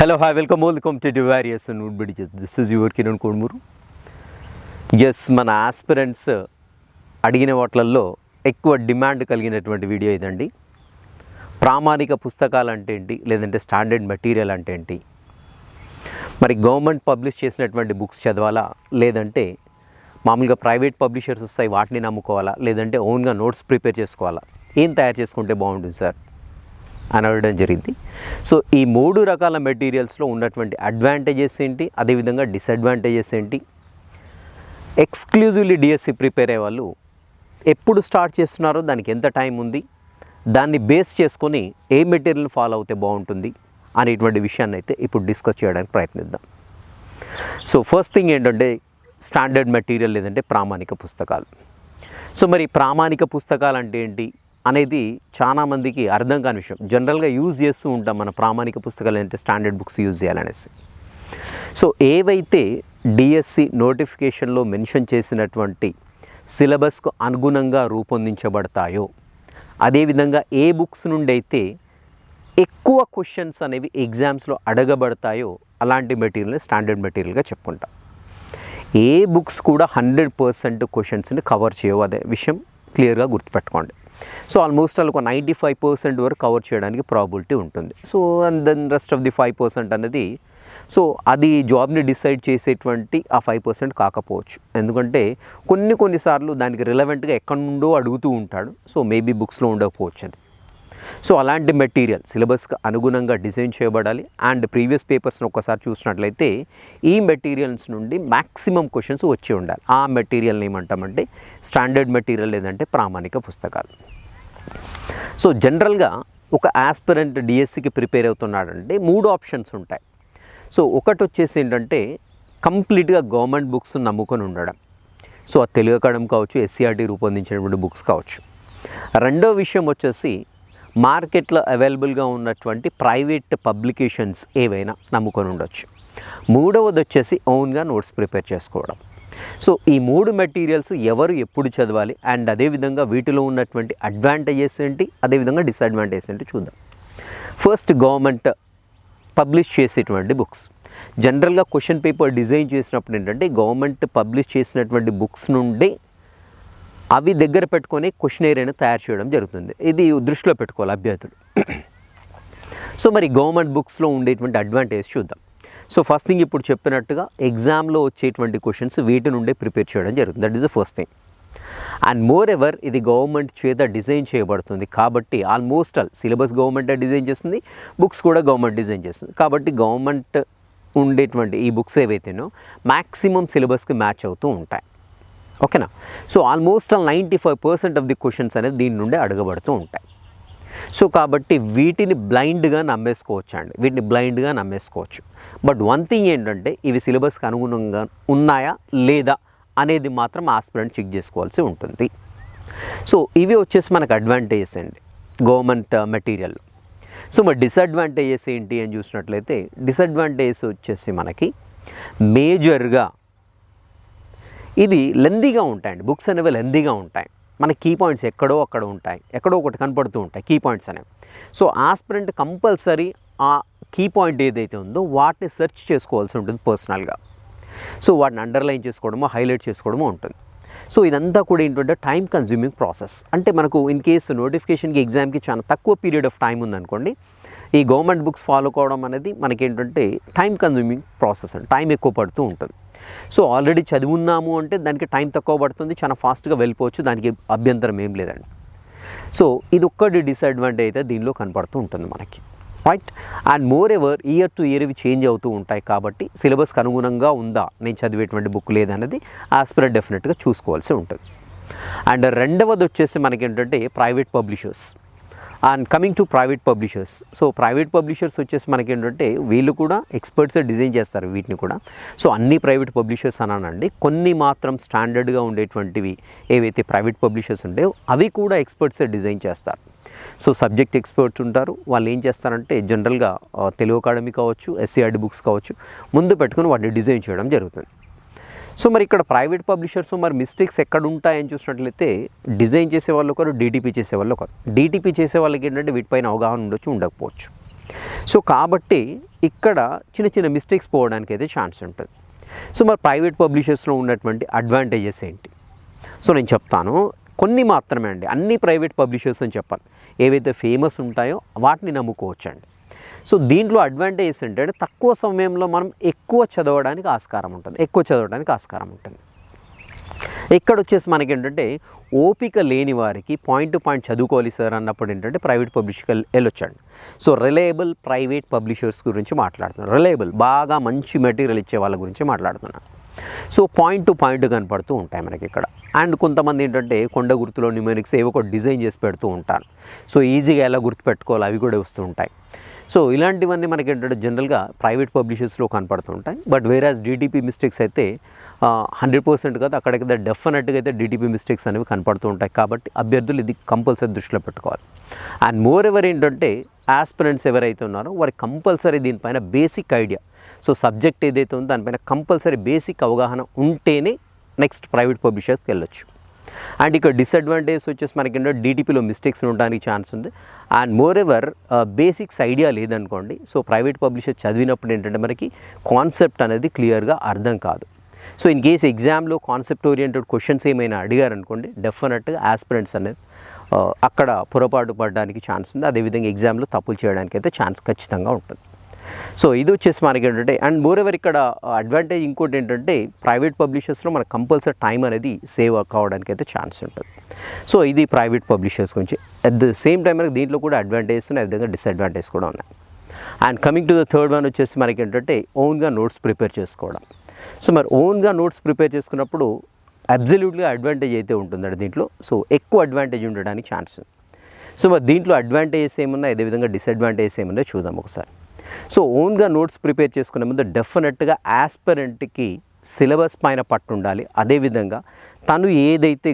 Hello, hi, welcome all. Welcome to Divarious and Woodbridge. This is your Kiran Kodmuru. Yes మన aspirants అడిగిన వాటిల్లో ఎక్కువ demand కలిగినటువంటి video ఇదండి. ప్రామాణిక పుస్తకాలు అంటే ఏంటి? లేదంటే స్టాండర్డ్ మెటీరియల్ అంటే ఏంటి? మరి గవర్నమెంట్ పబ్లిష్ చేసినటువంటి బుక్స్ చదవాలా? లేదంటే మామూలుగా ప్రైవేట్ పబ్లిషర్స్ వస్తాయి వాటిని నమ్ముకోవాలా? లేదంటే ఓన్గా నోట్స్ ప్రిపేర్ చేసుకోవాలా? ఏం తయారు చేసుకుంటే బాగుంటుంది సార్ అని అడగడం జరిగింది. సో ఈ మూడు రకాల మెటీరియల్స్లో ఉన్నటువంటి అడ్వాంటేజెస్ ఏంటి? అదేవిధంగా డిసడ్వాంటేజెస్ ఏంటి? ఎక్స్క్లూజివ్లీ డిఎస్సి ప్రిపేర్ అయ్యే వాళ్ళు ఎప్పుడు స్టార్ట్ చేస్తున్నారో దానికి ఎంత టైం ఉంది దాన్ని బేస్ చేసుకొని ఏ మెటీరియల్ ఫాలో అవుతే బాగుంటుంది అనేటువంటి విషయాన్ని అయితే ఇప్పుడు డిస్కస్ చేయడానికి ప్రయత్నిద్దాం. సో ఫస్ట్ థింగ్ ఏంటంటే స్టాండర్డ్ మెటీరియల్ లేదంటే ప్రామాణిక పుస్తకాలు. సో మరి ప్రామాణిక పుస్తకాలు అంటే ఏంటి? అనేది చాలామందికి అర్థం కాని విషయం. జనరల్గా యూజ్ చేస్తూ ఉంటాం మన ప్రామాణిక పుస్తకాలు అంటే స్టాండర్డ్ బుక్స్ యూజ్ చేయాలనేసి. సో ఏవైతే డిఎస్సి నోటిఫికేషన్లో మెన్షన్ చేసినటువంటి సిలబస్కు అనుగుణంగా రూపొందించబడతాయో అదేవిధంగా ఏ బుక్స్ నుండి అయితే ఎక్కువ క్వశ్చన్స్ అనేవి ఎగ్జామ్స్లో అడగబడతాయో అలాంటి మెటీరియల్ని స్టాండర్డ్ మెటీరియల్గా చెప్పుకుంటాం. ఏ బుక్స్ కూడా హండ్రెడ్ పర్సెంట్ క్వశ్చన్స్ని కవర్ చేయవు అదే విషయం క్లియర్గా గుర్తుపెట్టుకోండి. సో ఆల్మోస్ట్ వాళ్ళు ఒక నైంటీ ఫైవ్ పర్సెంట్ వరకు కవర్ చేయడానికి ప్రాబిలిటీ ఉంటుంది. So and then rest of the five percent అనేది సో అది జాబ్ని డిసైడ్ చేసేటువంటి ఆ ఫైవ్ పర్సెంట్ కాకపోవచ్చు. ఎందుకంటే కొన్ని కొన్నిసార్లు దానికి రిలవెంట్గా ఎక్కడి నుండో అడుగుతూ ఉంటాడు. సో మేబీ బుక్స్లో ఉండకపోవచ్చు అది. సో అలాంటి మెటీరియల్ సిలబస్కి అనుగుణంగా డిజైన్ చేయబడాలి. అండ్ ప్రీవియస్ పేపర్స్ని ఒక్కసారి చూసినట్లయితే ఈ మెటీరియల్స్ నుండి మ్యాక్సిమం క్వశ్చన్స్ వచ్చి ఉండాలి. ఆ మెటీరియల్ని ఏమంటామంటే స్టాండర్డ్ మెటీరియల్ లేదంటే ప్రామాణిక పుస్తకాలు. సో జనరల్గా ఒక ఆస్పిరెంట్ డిఎస్సికి ప్రిపేర్ అవుతున్నాడంటే మూడు ఆప్షన్స్ ఉంటాయి. సో ఒకటి వచ్చేసి ఏంటంటే కంప్లీట్గా గవర్నమెంట్ బుక్స్ నమ్ముకొని ఉండడం. సో ఆ తెలుగు అకాడమీ కావచ్చు ఎస్సీఆర్టీ రూపొందించినటువంటి బుక్స్ కావచ్చు. రెండో విషయం వచ్చేసి మార్కెట్లో అవైలబుల్గా ఉన్నటువంటి ప్రైవేట్ పబ్లికేషన్స్ ఏవైనా నమ్ముకొని ఉండొచ్చు. మూడవది వచ్చేసి ఓన్గా నోట్స్ ప్రిపేర్ చేసుకోవడం. సో ఈ మూడు మెటీరియల్స్ ఎవరు ఎప్పుడు చదవాలి? అండ్ అదేవిధంగా వీటిలో ఉన్నటువంటి అడ్వాంటేజెస్ ఏంటి? అదేవిధంగా డిసడ్వాంటేజెస్ ఏంటి చూద్దాం. ఫస్ట్ గవర్నమెంట్ పబ్లిష్ చేసేటువంటి బుక్స్. జనరల్గా క్వశ్చన్ పేపర్ డిజైన్ చేసినప్పుడు ఏంటంటే గవర్నమెంట్ పబ్లిష్ చేసినటువంటి బుక్స్ నుండి అవి దగ్గర పెట్టుకొని క్వశ్చన్ తయారు చేయడం జరుగుతుంది. ఇది దృష్టిలో పెట్టుకోవాలి అభ్యర్థులు. సో మరి గవర్నమెంట్ బుక్స్లో ఉండేటువంటి అడ్వాంటేజ్ చూద్దాం. సో ఫస్ట్ థింగ్ ఇప్పుడు చెప్పినట్టుగా ఎగ్జామ్లో వచ్చేటువంటి క్వశ్చన్స్ వీటి నుండే ప్రిపేర్ చేయడం జరుగుతుంది. That is the first thing. And moreover ఇది గవర్నమెంట్ చేత డిజైన్ చేయబడుతుంది కాబట్టి ఆల్మోస్ట్ ఆల్ సిలబస్ గవర్నమెంటే డిజైన్ చేస్తుంది బుక్స్ కూడా గవర్నమెంట్ డిజైన్ చేస్తుంది. కాబట్టి గవర్నమెంట్ ఉండేటువంటి ఈ బుక్స్ ఏవైతేనో మ్యాక్సిమం సిలబస్కి మ్యాచ్ అవుతూ ఉంటాయి. ఓకేనా? So almost all ninety five percent of the questions అనేవి దీని నుండే అడగబడుతూ ఉంటాయి. సో కాబట్టి వీటిని బ్లైండ్గా నమ్మేసుకోవచ్చు అండి వీటిని బ్లైండ్గా నమ్మేసుకోవచ్చు. బట్ వన్ థింగ్ ఏంటంటే ఇవి సిలబస్కి అనుగుణంగా ఉన్నాయా లేదా అనేది మాత్రం ఆస్పిరెంట్ చెక్ చేసుకోవాల్సి ఉంటుంది. సో ఇవి వచ్చేసి మనకు అడ్వాంటేజెస్ అండి. గవర్నమెంట్ మెటీరియల్ uh, సో మరి డిసడ్వాంటేజెస్ ఏంటి అని చూసినట్లయితే డిసడ్వాంటేజెస్ వచ్చేసి మనకి మేజర్గా ఇది లెందీగా ఉంటాయండి బుక్స్ అనేవి లెందీగా ఉంటాయి. మన కీ పాయింట్స్ ఎక్కడో అక్కడ ఉంటాయి. ఎక్కడో ఒకటి కనపడుతూ ఉంటాయి కీ పాయింట్స్ అనేవి. సో ఆస్పిరెంట్ కంపల్సరీ ఆ కీ పాయింట్ ఏదైతే ఉందో వాటిని సెర్చ్ చేసుకోవాల్సి ఉంటుంది పర్సనల్గా సో వాటిని అండర్లైన్ చేసుకోవడమో హైలైట్ చేసుకోవడమో ఉంటుంది. సో ఇదంతా కూడా ఏంటంటే టైం కన్జ్యూమింగ్ ప్రాసెస్ అంటే మనకు ఇన్ కేసు నోటిఫికేషన్కి ఎగ్జామ్కి చాలా తక్కువ పీరియడ్ ఆఫ్ టైం ఉందనుకోండి ఈ గవర్నమెంట్ బుక్స్ ఫాలో కావడం అనేది మనకి ఏంటంటే టైం కన్జ్యూమింగ్ ప్రాసెస్ అండి. టైం ఎక్కువ పడుతూ ఉంటుంది. సో ఆల్రెడీ చదివున్నాము అంటే దానికి టైం తక్కువ పడుతుంది చాలా ఫాస్ట్గా వెళ్ళిపోవచ్చు దానికి అభ్యంతరం ఏం లేదండి. సో ఇది ఒక్కటి డిసడ్వాంటేజ్ అయితే దీనిలో కనపడుతూ ఉంటుంది మనకి. Right and moreover year to year ఇవి చేంజ్ అవుతూ ఉంటాయి కాబట్టి సిలబస్కి అనుగుణంగా ఉందా? నేను చదివేటువంటి బుక్ లేదనేది ఆస్పిరెంట్ డెఫినెట్గా చూసుకోవాల్సి ఉంటుంది. అండ్ రెండవది వచ్చేసి మనకి ఏంటంటే private publishers and coming to private publishers so private publishers వచ్చేసి మనకి ఏంటంటే వీళ్ళు కూడా ఎక్స్పర్ట్స్ డిజైన్ చేస్తారు వీటిని కూడా. సో అన్ని ప్రైవేట్ పబ్లిషర్స్ అనండి కొన్ని మాత్రం స్టాండర్డ్గా ఉండేటువంటివి ఏవైతే ప్రైవేట్ పబ్లిషర్స్ ఉంటాయో అవి కూడా ఎక్స్పర్ట్స్ డిజైన్ చేస్తారు. సో సబ్జెక్ట్ ఎక్స్పర్ట్స్ ఉంటారు. వాళ్ళు ఏం చేస్తారంటే జనరల్గా తెలుగు అకాడమీ కావచ్చు ఎస్సీఆర్డి బుక్స్ కావచ్చు ముందు పెట్టుకుని వాటిని డిజైన్ చేయడం జరుగుతుంది. సో మరి ఇక్కడ ప్రైవేట్ పబ్లిషర్స్ మరి మిస్టేక్స్ ఎక్కడ ఉంటాయని చూసినట్లయితే డిజైన్ చేసే వాళ్ళు ఒకరు డీటీపీ చేసే వాళ్ళు ఒకరు. డీటీపీ చేసే వాళ్ళకి ఏంటంటే వీటిపైన అవగాహన ఉండొచ్చు ఉండకపోవచ్చు. సో కాబట్టి ఇక్కడ చిన్న చిన్న మిస్టేక్స్ పోవడానికి అయితే ఛాన్స్ ఉంటుంది. సో మరి ప్రైవేట్ పబ్లిషర్స్లో ఉన్నటువంటి అడ్వాంటేజెస్ ఏంటి? సో నేను చెప్తాను కొన్ని మాత్రమే అండి. అన్ని ప్రైవేట్ పబ్లిషర్స్ అని చెప్పాలి. ఏవైతే ఫేమస్ ఉంటాయో వాటిని నమ్ముకోవచ్చండి. సో దీంట్లో అడ్వాంటేజ్ ఏంటంటే తక్కువ సమయంలో మనం ఎక్కువ చదవడానికి ఆస్కారం ఉంటుంది. ఎక్కువ చదవడానికి ఆస్కారం ఉంటుంది. ఇక్కడ వచ్చేసి మనకి ఏంటంటే ఓపిక లేని వారికి పాయింట్ టు పాయింట్ చదువుకోవాలి సార్ అన్నప్పుడు ఏంటంటే ప్రైవేట్ పబ్లిషర్కి వెళ్ళొచ్చండి. సో రిలయబుల్ ప్రైవేట్ పబ్లిషర్స్ గురించి మాట్లాడుతున్నాను రిలయబుల్ బాగా మంచి మెటీరియల్ ఇచ్చే వాళ్ళ గురించి మాట్లాడుతున్నాను సో పాయింట్ టు పాయింట్ కనపడుతూ ఉంటాయి మనకి ఇక్కడ. అండ్ కొంతమంది ఏంటంటే కొండ గుర్తులో న్యూమెరిక్స్ ఏవో ఒక డిజైన్ చేసి పెడుతూ ఉంటారు. సో ఈజీగా ఎలా గుర్తుపెట్టుకోవాలి అవి కూడా వస్తూ ఉంటాయి. సో ఇలాంటివన్నీ మనకి ఏంటంటే జనరల్గా ప్రైవేట్ పబ్లిషర్స్లో కనపడుతుంటాయి బట్ వేరాజ్ డిటిపి మిస్టేక్స్ అయితే హండ్రెడ్ పర్సెంట్ కాదు అక్కడికి డెఫినెట్గా అయితే డీటీపీ మిస్టేక్స్ అనేవి కనపడుతూ ఉంటాయి. కాబట్టి అభ్యర్థులు ఇది కంపల్సరీ దృష్టిలో పెట్టుకోవాలి. అండ్ మోర్ ఎవర్ ఏంటంటే ఆస్పిరెంట్స్ ఎవరైతే ఉన్నారో వారికి కంపల్సరీ దీనిపైన బేసిక్ ఐడియా సో సబ్జెక్ట్ ఏదైతే ఉందో దానిపైన కంపల్సరీ బేసిక్ అవగాహన ఉంటేనే నెక్స్ట్ ప్రైవేట్ పబ్లిషర్స్కి వెళ్ళొచ్చు. అండ్ ఇక్కడ డిసడ్వాంటేజ్ వచ్చేసి మనకి డీటీపీలో మిస్టేక్స్ ఉండడానికి ఛాన్స్ ఉంది. And moreover basics idea లేదనుకోండి. సో ప్రైవేట్ పబ్లిషర్ చదివినప్పుడు ఏంటంటే మనకి కాన్సెప్ట్ అనేది క్లియర్గా అర్థం కాదు. సో ఇన్ కేస్ ఎగ్జామ్లో కాన్సెప్ట్ ఓరియంటెడ్ క్వశ్చన్స్ ఏమైనా అడిగారనుకోండి డెఫినెట్గా ఆస్పిరెంట్స్ అనేది uh, అక్కడ పొరపాటు పడడానికి ఛాన్స్ ఉంది. అదేవిధంగా ఎగ్జామ్లో తప్పులు చేయడానికి అయితే ఛాన్స్ ఖచ్చితంగా ఉంటుంది. సో ఇది వచ్చేసి మనకి ఏంటంటే అండ్ మోరెవర్ ఇక్కడ uh, అడ్వాంటేజ్ ఇంకోటి ఏంటంటే ప్రైవేట్ పబ్లిషర్స్లో మనకు కంపల్సరీ టైం అనేది సేవ్ కావడానికి అయితే ఛాన్స్ ఉంటుంది. సో ఇది ప్రైవేట్ పబ్లిషర్స్ గురించి. అట్ ద సేమ్ టైం మనకి దీంట్లో కూడా అడ్వాంటేజెస్ ఉన్నాయి విధంగా డిసడ్వాంటేజ్ కూడా ఉన్నాయి. And coming to the third one వచ్చేసి మనకి ఏంటంటే ఓన్గా నోట్స్ ప్రిపేర్ చేసుకోవడం. సో మరి ఓన్గా నోట్స్ ప్రిపేర్ చేసుకున్నప్పుడు అబ్జల్యూట్గా అడ్వాంటేజ్ అయితే ఉంటుందండి దీంట్లో. సో ఎక్కువ అడ్వాంటేజ్ ఉండడానికి ఛాన్స్ ఉంది. సో మరి దీంట్లో అడ్వాంటేజెస్ ఏమున్నాయి? అదేవిధంగా డిసడ్వాంటేజెస్ ఏమున్నాయో చూద్దాం ఒకసారి. సో ఓన్గా నోట్స్ ప్రిపేర్ చేసుకునే ముందు డెఫినెట్గా యాస్పరెంట్కి సిలబస్ పైన పట్టు ఉండాలి అదేవిధంగా తను ఏదైతే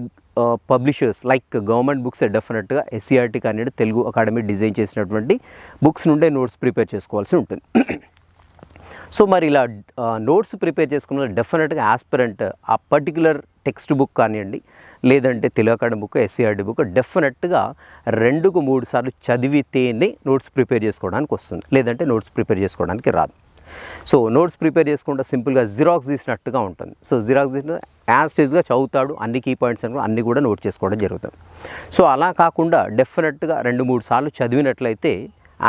పబ్లిషర్స్ లైక్ గవర్నమెంట్ బుక్స్ డెఫినెట్గా ఎస్సీఆర్టీ కానీ తెలుగు అకాడమీ డిజైన్ చేసినటువంటి బుక్స్ నుండే నోట్స్ ప్రిపేర్ చేసుకోవాల్సి ఉంటుంది. సో మరి ఇలా నోట్స్ ప్రిపేర్ చేసుకున్న డెఫినెట్గా ఆస్పిరెంట్ ఆ పర్టికులర్ టెక్స్ట్ బుక్ కానివ్వండి లేదంటే తెలుగు బుక్ ఎస్సీఆర్డి బుక్ డెఫినెట్గా రెండుకు మూడు సార్లు చదివితేనే నోట్స్ ప్రిపేర్ చేసుకోవడానికి వస్తుంది. లేదంటే నోట్స్ ప్రిపేర్ చేసుకోవడానికి రాదు. సో నోట్స్ ప్రిపేర్ చేసుకుంటే సింపుల్గా జిరాక్స్ తీసినట్టుగా ఉంటుంది. సో జిరాక్స్ తీసిన యాజ్ స్టేజ్గా చదువుతాడు అన్ని కీ పాయింట్స్ అని అన్నీ కూడా నోట్ చేసుకోవడం జరుగుతుంది. సో అలా కాకుండా డెఫినెట్గా రెండు మూడు సార్లు చదివినట్లయితే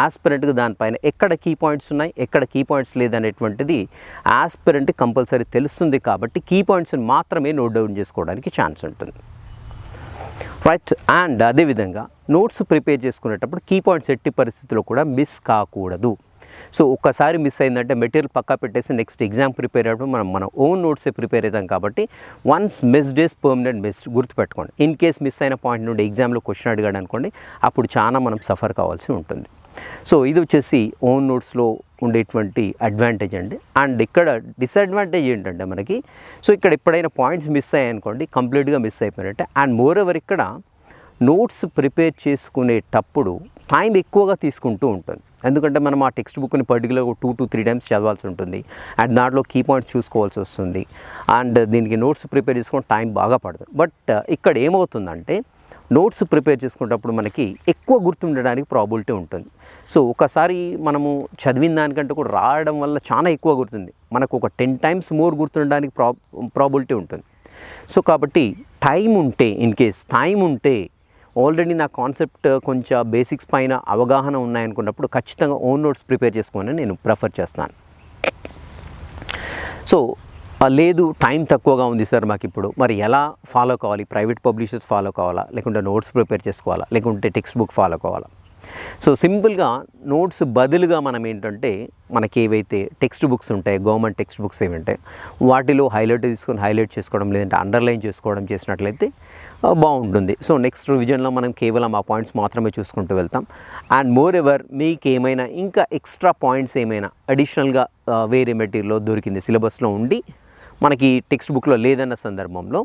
ఆస్పిరెంట్కి దానిపైన ఎక్కడ కీ పాయింట్స్ ఉన్నాయి ఎక్కడ కీ పాయింట్స్ లేదనేటువంటిది ఆస్పిరెంట్ కంపల్సరీ తెలుస్తుంది కాబట్టి కీ పాయింట్స్ని మాత్రమే నోట్ డౌన్ చేసుకోవడానికి ఛాన్స్ ఉంటుంది. రైట్ అండ్ అదేవిధంగా నోట్స్ ప్రిపేర్ చేసుకునేటప్పుడు కీ పాయింట్స్ ఎట్టి పరిస్థితుల్లో కూడా మిస్ కాకూడదు. సో ఒక్కసారి మిస్ అయిందంటే మెటీరియల్ పక్కా పెట్టేసి నెక్స్ట్ ఎగ్జామ్ ప్రిపేర్ అయ్యడం మనం మన ఓన్ నోట్సే ప్రిపేర్ అవుతాం కాబట్టి once miss days permanent miss గుర్తుపెట్టుకోండి. ఇన్ కేస్ మిస్ అయిన పాయింట్ నుండి ఎగ్జామ్లో క్వశ్చన్ అడిగాడు అనుకోండి అప్పుడు చాలా మనం సఫర్ కావాల్సి ఉంటుంది. సో ఇది వచ్చేసి ఓన్ నోట్స్లో ఉండేటువంటి అడ్వాంటేజ్ అండి. అండ్ ఇక్కడ డిసడ్వాంటేజ్ ఏంటంటే మనకి సో ఇక్కడ ఎప్పుడైనా పాయింట్స్ మిస్ అయ్యాయనుకోండి కంప్లీట్గా మిస్ అయిపోయినట్టే. అండ్ మోర్ ఎవర్ ఇక్కడ నోట్స్ ప్రిపేర్ చేసుకునేటప్పుడు టైం ఎక్కువగా తీసుకుంటూ ఉంటుంది. ఎందుకంటే మనం ఆ టెక్స్ట్ బుక్ని పర్టికులర్గా టూ టు త్రీ టైమ్స్ చదవాల్సి ఉంటుంది. అండ్ దాంట్లో కీ పాయింట్స్ చూసుకోవాల్సి వస్తుంది. అండ్ దీనికి నోట్స్ ప్రిపేర్ చేసుకుని టైం బాగా పడుతుంది. బట్ ఇక్కడ ఏమవుతుందంటే నోట్స్ ప్రిపేర్ చేసుకునేటప్పుడు మనకి ఎక్కువ గుర్తుండడానికి ప్రాబిలిటీ ఉంటుంది. సో ఒకసారి మనము చదివిన దానికంటే కూడా రాయడం వల్ల చాలా ఎక్కువ గుర్తుంది. మనకు ఒక టెన్ టైమ్స్ మోర్ గుర్తుండడానికి ప్రా ప్రాబిలిటీ ఉంటుంది. సో కాబట్టి టైం ఉంటే ఇన్ కేస్ టైం ఉంటే ఆల్రెడీ నా కాన్సెప్ట్ కొంచెం బేసిక్స్ పైన అవగాహన ఉన్నాయనుకున్నప్పుడు ఖచ్చితంగా ఓన్ నోట్స్ ప్రిపేర్ చేసుకోమని నేను ప్రిఫర్ చేస్తాను. సో లేదు టైం తక్కువగా ఉంది సార్ మాకు ఇప్పుడు మరి ఎలా ఫాలో కావాలి? ప్రైవేట్ పబ్లిషర్స్ ఫాలో కావాలా? లేకుంటే నోట్స్ ప్రిపేర్ చేసుకోవాలా? లేకుంటే టెక్స్ట్ బుక్ ఫాలో కావాలా సో సింపుల్గా నోట్స్ బదులుగా మనం ఏంటంటే మనకి ఏవైతే టెక్స్ట్ బుక్స్ ఉంటాయి గవర్నమెంట్ టెక్స్ట్ బుక్స్ ఏవి ఉంటాయి వాటిలో హైలైట్ తీసుకొని హైలైట్ చేసుకోవడం లేదంటే అండర్లైన్ చేసుకోవడం చేసినట్లయితే బాగుంటుంది. సో నెక్స్ట్ రివిజన్లో మనం కేవలం ఆ పాయింట్స్ మాత్రమే చూసుకుంటూ వెళ్తాం. అండ్ మోర్ ఎవర్ మీకు ఏమైనా ఇంకా ఎక్స్ట్రా పాయింట్స్ ఏమైనా అడిషనల్గా వేరే మెటీరియల్లో దొరికింది సిలబస్లో ఉండి మనకి టెక్స్ట్ బుక్లో లేదన్న సందర్భంలో.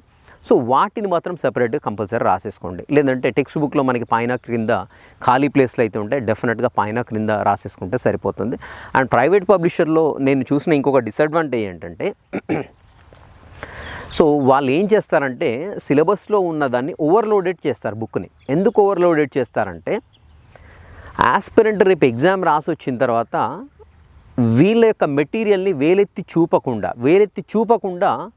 సో వాటిని మాత్రం సపరేట్గా కంపల్సరీ రాసేసుకోండి. లేదంటే టెక్స్ట్ బుక్లో మనకి పైన క్రింద ఖాళీ ప్లేస్లు అయితే ఉంటే డెఫినెట్గా పైన క్రింద రాసేసుకుంటే సరిపోతుంది. అండ్ ప్రైవేట్ పబ్లిషర్లో నేను చూసిన ఇంకొక డిసడ్వాంటేజ్ ఏంటంటే సో వాళ్ళు ఏం చేస్తారంటే సిలబస్లో ఉన్నదాన్ని ఓవర్లోడెడ్ చేస్తారు బుక్ని. ఎందుకు ఓవర్లోడెడ్ చేస్తారంటే ఆస్పిరెంట్ రేపు ఎగ్జామ్ రాసి వచ్చిన తర్వాత వీళ్ళ యొక్క మెటీరియల్ని వేలెత్తి చూపకుండా వేలెత్తి చూపకుండా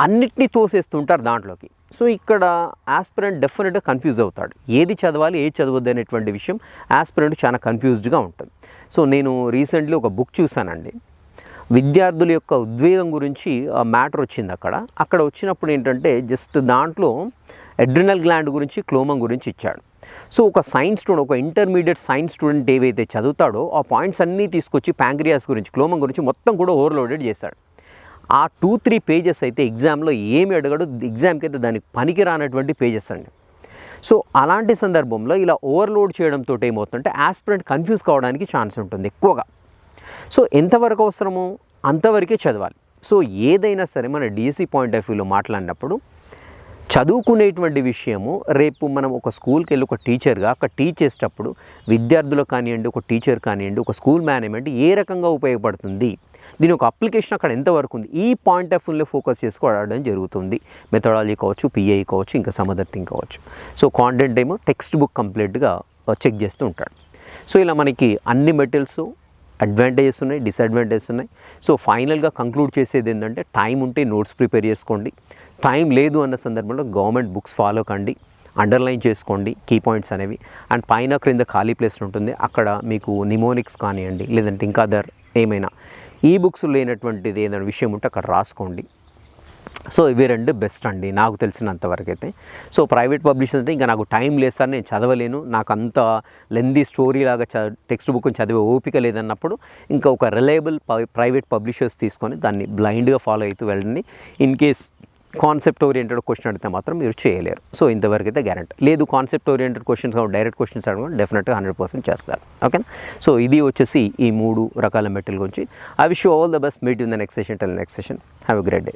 అన్నిటినీ తోసేస్తుంటారు దాంట్లోకి. సో ఇక్కడ ఆస్పిరెంట్ డెఫినెట్గా కన్ఫ్యూజ్ అవుతాడు. ఏది చదవాలి ఏది చదవద్దు అనేటువంటి విషయం ఆస్పిరెంట్ చాలా కన్ఫ్యూజ్డ్గా ఉంటుంది. సో నేను రీసెంట్లీ ఒక బుక్ చూశానండి. విద్యార్థుల యొక్క ఉద్వేగం గురించి మ్యాటర్ వచ్చింది అక్కడ. అక్కడ వచ్చినప్పుడు ఏంటంటే జస్ట్ దాంట్లో ఎడ్రినల్ గ్లాండ్ గురించి క్లోమం గురించి ఇచ్చాడు. సో ఒక సైన్స్ స్టూడెంట్ ఒక ఇంటర్మీడియట్ సైన్స్ స్టూడెంట్ ఏవైతే చదువుతాడో ఆ పాయింట్స్ అన్నీ తీసుకొచ్చి ప్యాంక్రియాస్ గురించి క్లోమం గురించి మొత్తం కూడా ఓవర్లోడెడ్ చేశాడు ఆ టూ త్రీ పేజెస్ అయితే ఎగ్జామ్లో ఏమి అడగడు ఎగ్జామ్కి అయితే దానికి పనికి రానటువంటి పేజెస్ అండి. సో అలాంటి సందర్భంలో ఇలా ఓవర్లోడ్ చేయడంతో ఏమవుతుందంటే ఆస్పిరెంట్ కన్ఫ్యూజ్ కావడానికి ఛాన్స్ ఉంటుంది ఎక్కువగా. సో ఎంతవరకు అవసరమో అంతవరకే చదవాలి. సో ఏదైనా సరే మన డిఎస్సి పాయింట్ ఆఫ్ వ్యూలో మాట్లాడినప్పుడు చదువుకునేటువంటి విషయము రేపు మనం ఒక స్కూల్కి వెళ్ళి ఒక టీచర్గా అక్కడ టీచ్ చేసేటప్పుడు విద్యార్థులకు కానివ్వండి ఒక టీచర్ కానివ్వండి ఒక స్కూల్ మేనేజ్మెంట్ ఏ రకంగా ఉపయోగపడుతుంది? దీని ఒక అప్లికేషన్ అక్కడ ఎంతవరకు ఉంది? ఈ పాయింట్ ఆఫ్ వ్యూలో ఫోకస్ చేసుకోవడం జరుగుతుంది. మెథడాలజీ కావచ్చు పిఐ కావచ్చు ఇంకా సమదర్ థింగ్ కావచ్చు. సో కాంటెంట్ ఏమో టెక్స్ట్ బుక్ కంప్లీట్గా చెక్ చేస్తూ ఉంటాడు. సో ఇలా మనకి అన్ని మెటీరియల్స్ అడ్వాంటేజెస్ ఉన్నాయి డిసడ్వాంటేజెస్ ఉన్నాయి. సో ఫైనల్గా కంక్లూడ్ చేసేది ఏంటంటే టైం ఉంటే నోట్స్ ప్రిపేర్ చేసుకోండి. టైం లేదు అన్న సందర్భంలో గవర్నమెంట్ బుక్స్ ఫాలో కండి అండర్లైన్ చేసుకోండి కీ పాయింట్స్ అనేవి. అండ్ పైన క్రింద ఖాళీ ప్లేస్ ఉంటుంది అక్కడ మీకు నిమోనిక్స్ కానివ్వండి లేదంటే ఇంకా అదర్ ఏమైనా ఈ బుక్స్ లేనటువంటిది ఏదైనా విషయం ఉంటే అక్కడ రాసుకోండి. సో ఇవి రెండు బెస్ట్ అండి నాకు తెలిసినంతవరకు అయితే సో ప్రైవేట్ పబ్లిషర్స్ అంటే ఇంకా నాకు టైం లేదు సార్ నేను చదవలేను. నాకు అంత లెందీ స్టోరీ లాగా చ టెక్స్ట్ బుక్ చదివే ఓపిక లేదన్నప్పుడు ఇంకా ఒక రిలయబుల్ ప్రైవేట్ పబ్లిషర్స్ తీసుకొని దాన్ని బ్లైండ్గా ఫాలో అవుతూ వెళ్ళండి. In case concept oriented question అడిగితే మాత్రం మీరు చేయలేరు. సో ఇంతవరకు అయితే గ్యారెంటీ లేదు concept oriented questions direct questions అడగడం డెఫినెట్గా హండ్రెడ్ పర్సెంట్ చేస్తారు. ఓకేనా సో ఇది వచ్చేసి ఈ మూడు రకాల మెటీరియల్ గురించి. I wish all the best meet in the next session till next session have a great day